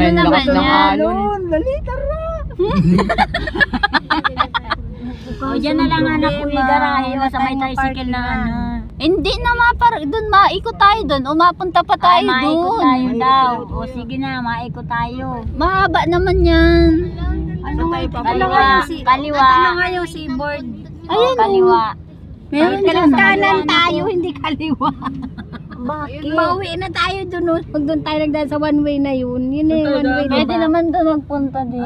Dahil naman lakas ng yan? alon. Dali, tara. O, dyan na lang anak ko yung garahe o sa may tricycle na ano. Hindi na mapar doon maikot tayo doon. Umapunta pa Ay, tayo maikot doon. tayo daw. O, sige na, maikot tayo. Mahaba naman yan. Ano nga tayo Kaliwa, kaliwa. Ano nga yung seaboard? O, kaliwa. Meron Kanan dyan. kanan tayo, hindi kaliwa. Bakit? Mauwi na tayo dun. oh. Pag doon tayo nagdaan sa one way na yun. Yun eh, one way. Pwede diba? naman doon magpunta din.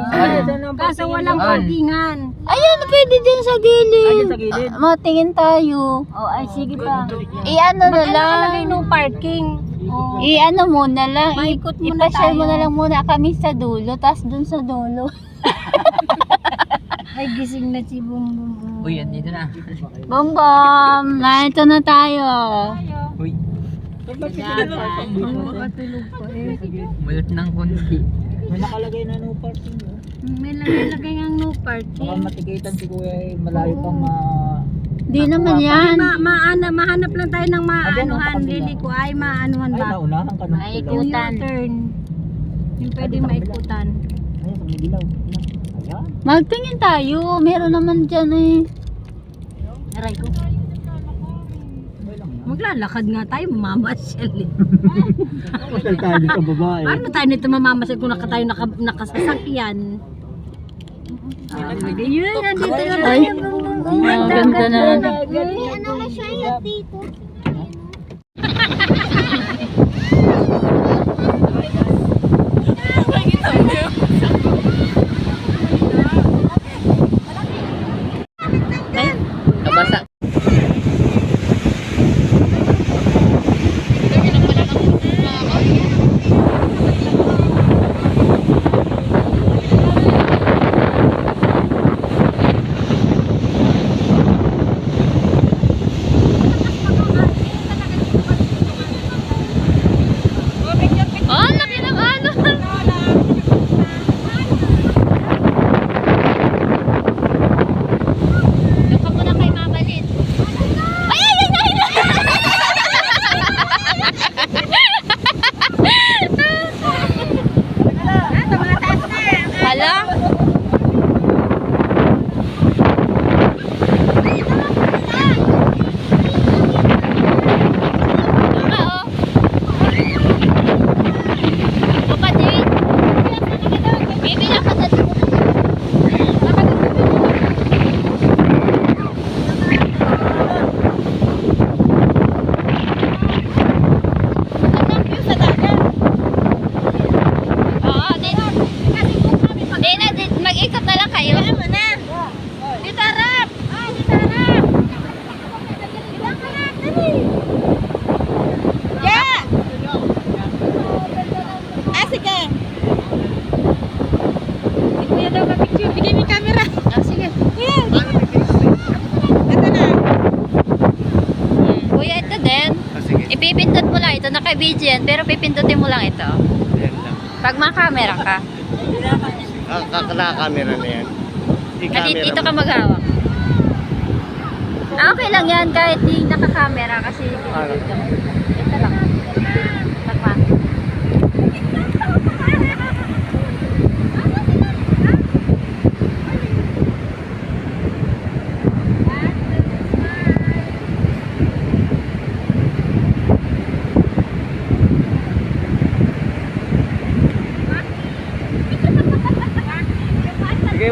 Kaso walang parkingan. Ayun, pwede dyan sa gilid. sa gilid. Ah, Matingin tayo. O, ay sige pa. I-ano na lang. Nakalagay no parking. O, I-ano muna lang. I- Maikot muna Ipasyal mo tayo. na lang muna kami sa dulo, tapos dun sa dulo. ay gising na si Bum Bum Bum. Uy, andito na. Bom bom! Narito na tayo. Uy, Makatulog pa eh. mulat ng konti. May nakalagay na no parking. no? May lagay ang no Baka parking. matikitan si kuya eh, malayo pang ma... Di naman yan. Ma maana, mahanap lang tayo ng maanuhan. Lili ko ay maanuhan Ay, ba? naunahan ka na. Yung U-turn. Yung pwede maikutan. Ayun, sa may dilaw. Ayan. Magtingin tayo. Meron naman dyan eh. Aray ko. Maglalakad nga tayo, mamamasyal eh. Pasal tayo dito babae. Paano tayo nito mamamasyal kung naka tayo naka, nakasasakyan? Ah, yun, nandito na Ay, tayo. ang ganda na. Ano ka siya dito? lang ito. Naka-video yan, pero pipindutin mo lang ito. Yan lang. Pag maka-camera ka. Ah, kakala-camera na yan. Kasi dito ka maghawak. Ah, okay lang yan kahit di naka-camera kasi Ano? ito lang.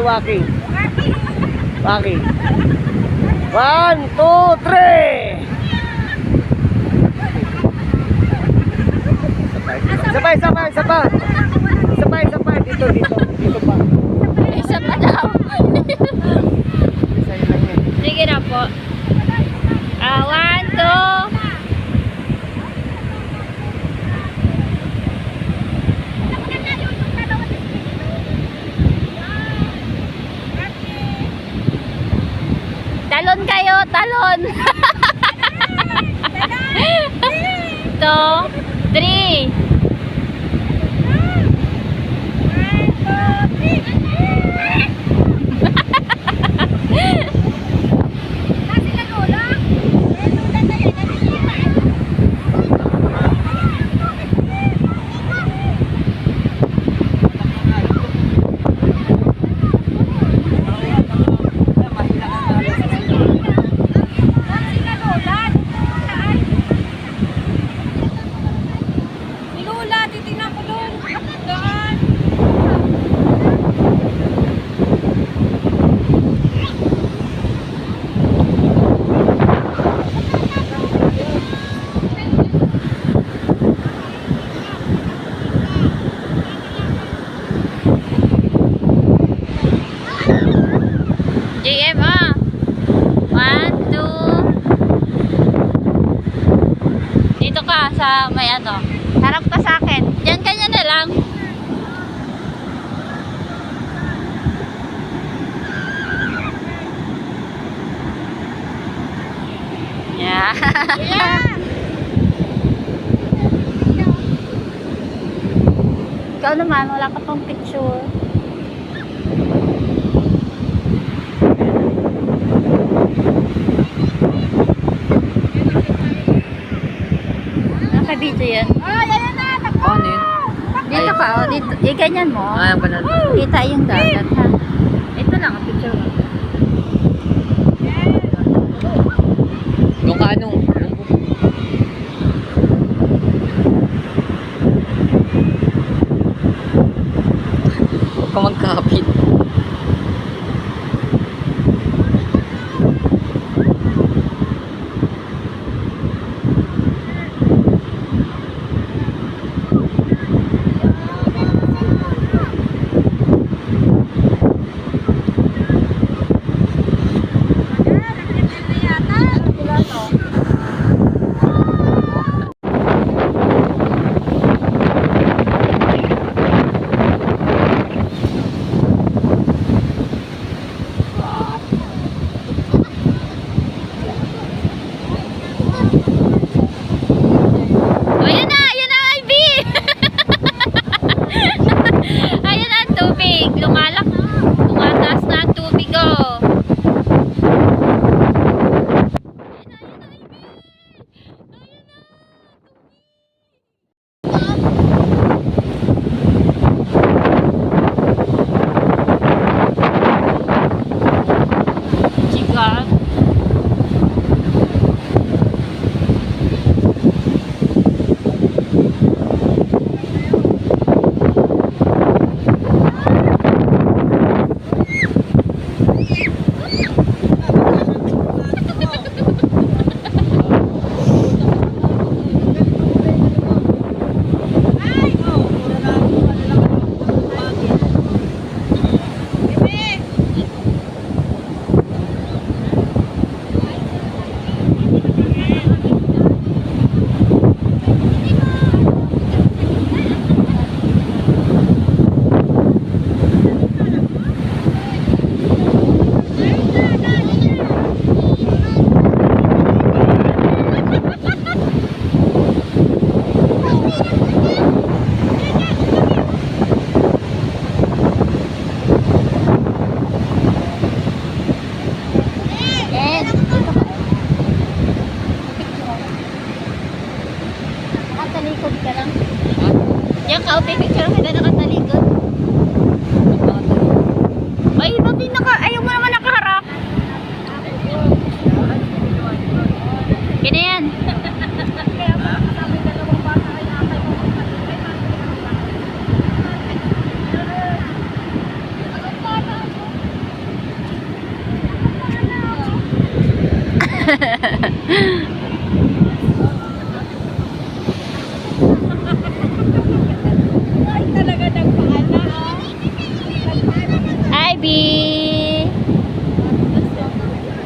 Walking. Walking. One, two, three! Sabay, sabay, sabay. Sabay, sabay. Dito, dito. Dito pa. Isa pa daw. Isa lang yan. Sige na po. Ah, one, two. Talon kayo, talon. Two, three. ka sa may ano. Harap ka sa akin. Diyan kanya na lang. Yeah. Ikaw naman, wala ka pang picture. Naka-video yan. Ano yun? Dito ka, oh, dito. Eh, ganyan mo. Ayaw pa na. Kita yung dagat, ha? Ito lang, ang picture mo. Yung kanong. Huwag ka magkapit. Oh, ayan na! Ayan na, Ivy! ayan na ang tubig. Lumalak.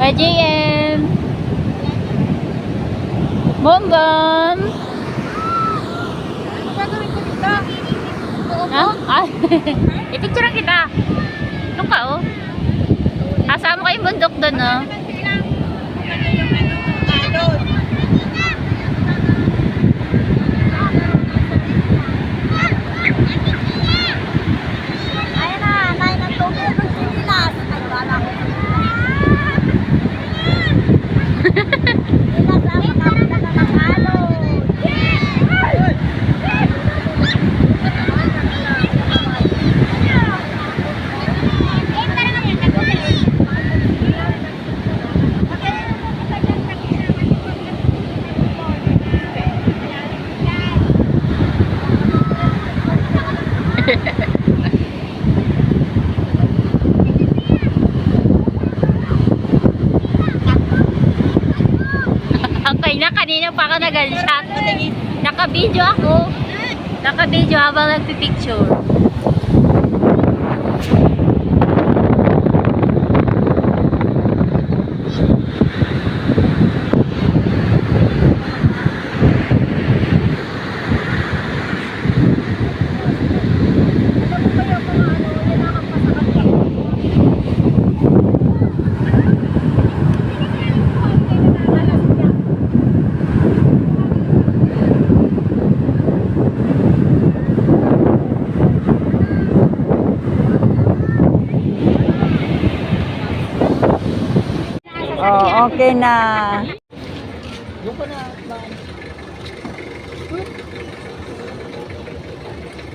YJM! Bongbong! Ha? Ah, ipicture kita. Ito ka, oh. Kasama ko yung bundok doon, oh. Ayan na, nain ng tubig. Sinilas. Ay, wala ko. Sinilas ang makapita na ng halo. Okay kanina pa ako nag-shot. Naka-video ako. Naka-video habang nagpipicture. Okay na.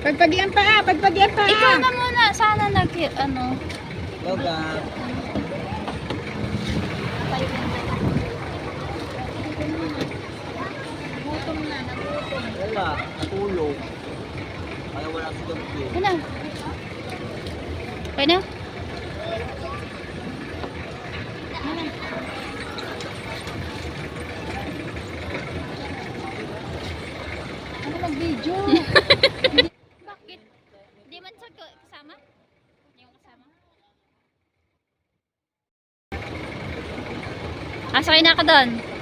Pagpagian pa ah, pagpagian pa Ikaw na muna. Sana nag, ano. Wala, natulog. Kaya wala si. Okay na. Okay na? Ano mag-video? Bakit? Di man sa kasama? Yung kasama? Ah, sakay na ka doon.